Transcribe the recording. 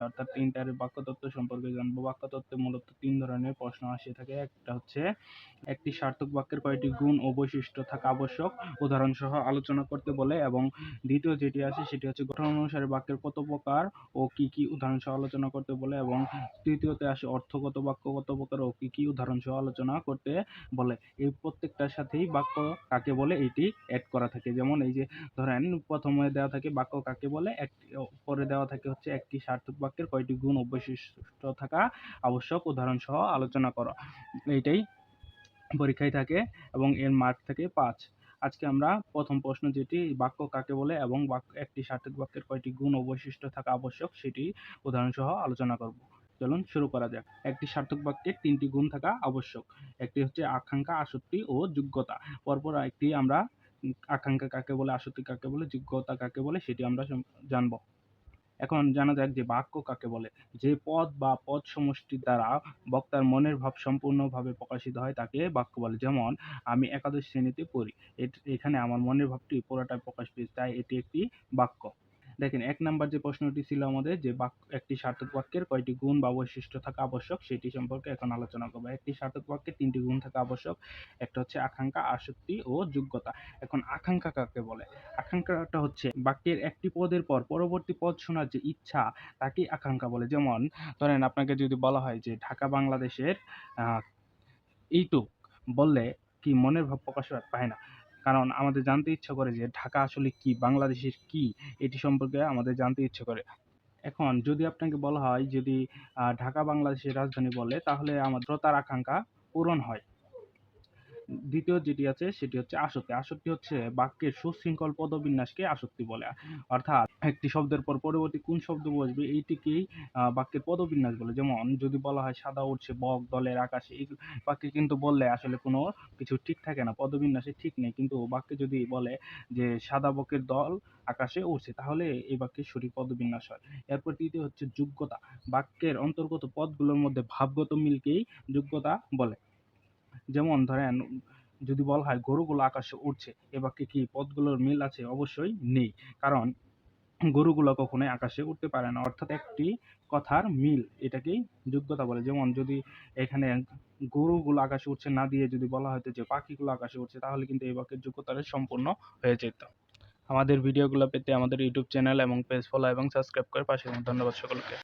অর্থাৎ তিনটার বাক্যতত্ত্ব সম্পর্কে জানব। বাক্যতত্ত্বে মূলত তিন ধরনের প্রশ্ন আসে থাকে। একটা হচ্ছে একটি সার্থক বাক্যের কয়েকটি গুণ ও বৈশিষ্ট্য থাকা আবশ্যক। উদাহরণ সহ আলোচনা করতে বলে এবং দ্বিতীয় যেটি আছে সেটি হচ্ছে গঠন অনুসারে বাক্যের কত প্রকার ও কি কি উদাহরণ সহ আলোচনা করতে বলে এবং তৃতীয়তে আসে অর্থগত বাক্য কত প্রকার ও কি কি উদাহরণ সহ আলোচনা করতে বলে। এই প্রত্যেকটার সাথেই বাক্য কাকে বলে এটি অ্যাড করা থাকে। যেমন এই যে ধরেন প্রথমে দেওয়া থাকে বাক্য কাকে বলে, একটি পরে দেওয়া থাকে হচ্ছে একটি সার্থক বাক্যের কয়টি গুণ ও বৈশিষ্ট্য থাকা আবশ্যক। উদাহরণ সহ আলোচনা করো। এইটাই পরীক্ষায় থাকে এবং এর মার্ক থাকে পাঁচ। আজকে আমরা প্রথম প্রশ্ন যেটি, বাক্য কাকে বলে এবং বাক্য, একটি সার্থক বাক্যের কয়টি গুণ ও বৈশিষ্ট্য থাকা আবশ্যক সেটি উদাহরণ সহ আলোচনা করব। চলুন শুরু করা যাক। একটি সার্থক বাক্যের তিনটি গুণ থাকা আবশ্যক। একটি হচ্ছে আকাঙ্ক্ষা, আসক্তি ও যোগ্যতা। পরপর একটি আমরা আকাঙ্ক্ষা কাকে বলে, আসক্তি কাকে বলে, যোগ্যতা কাকে বলে সেটি আমরা জানব। এখন জানা যাক যে বাক্য কাকে বলে। যে পদ বা পদ সমষ্টির দ্বারা বক্তার মনের ভাব সম্পূর্ণভাবে প্রকাশিত হয়, তাকে বাক্য বলে। যেমন, আমি একাদশ শ্রেণীতে পড়ি। এখানে আমার মনের ভাবটি পুরোটাই প্রকাশ পেয়েছে, তাই এটি একটি বাক্য। দেখেন, এক নাম্বার যে প্রশ্নটি ছিল আমাদের যে বাক্য একটি সার্থক বাক্যের কয়টি গুণ বা বৈশিষ্ট্য থাকা আবশ্যক, সেটি সম্পর্কে এখন আলোচনা করব। একটি সার্থক বাক্যের তিনটি গুণ থাকা আবশ্যক, একটা হচ্ছে আকাঙ্ক্ষা আসক্তি ও যোগ্যতা। এখন আকাঙ্ক্ষা কাকে বলে? আকাঙ্ক্ষাটা হচ্ছে বাক্যের একটি পদের পর পরবর্তী পদ শোনার যে ইচ্ছা তাকে আকাঙ্ক্ষা বলে। যেমন, ধরেন আপনাকে যদি বলা হয় যে ঢাকা, বাংলাদেশের এইটুক বললে কি মনের ভাব প্রকাশ পায় না। কারণ আমাদের জানতে ইচ্ছা করে যে ঢাকা আসলে কি, বাংলাদেশের কি, এটি সম্পর্কে আমাদের জানতে ইচ্ছে করে। এখন যদি আপনাকে বলা হয়, যদি ঢাকা বাংলাদেশের রাজধানী বলে, তাহলে আমার তার আকাঙ্ক্ষা পূরণ হয়। দ্বিতীয় যেটি আছে, সেটি হচ্ছে আসক্তি। আসক্তি হচ্ছে বাক্যের সুশৃঙ্খল পদবিন্যাসকে আসক্তি বলে। অর্থাৎ একটি শব্দের পর পরবর্তী কোন শব্দ বসবে, এইটিকেই বাক্যের পদবিন্যাস বলে। যেমন, যদি বলা হয় সাদা, উঠছে বক, দলের আকাশে, এই বাক্যে কিন্তু বললে আসলে কোনো কিছু ঠিক থাকে না, পদবিন্যাসে ঠিক নেই। কিন্তু বাক্যে যদি বলে যে সাদা বকের দল আকাশে উঠছে, তাহলে এই বাক্যের সঠিক পদবিন্যাস হয়। এরপর তৃতীয় হচ্ছে যোগ্যতা। বাক্যের অন্তর্গত পদগুলোর মধ্যে ভাবগত মিলকেই যোগ্যতা বলে। যেমন ধরেন যদি বলা হয় গরুগুলো আকাশে উড়ছে, এ বাক্যে কি পদগুলোর মিল আছে? অবশ্যই নেই। কারণ গরুগুলো কখনোই আকাশে উঠতে পারে না। অর্থাৎ একটি কথার মিল, এটাকেই যোগ্যতা বলে। যেমন যদি এখানে গরুগুলো আকাশে উঠছে না দিয়ে যদি বলা হতো যে পাখিগুলো আকাশে উঠছে তাহলে কিন্তু এই বাক্যের যোগ্যতাটা সম্পূর্ণ হয়ে যেত। আমাদের ভিডিওগুলো পেতে আমাদের ইউটিউব চ্যানেল এবং পেজ ফলো এবং সাবস্ক্রাইব করে পাশে ধন্যবাদ সকলকে।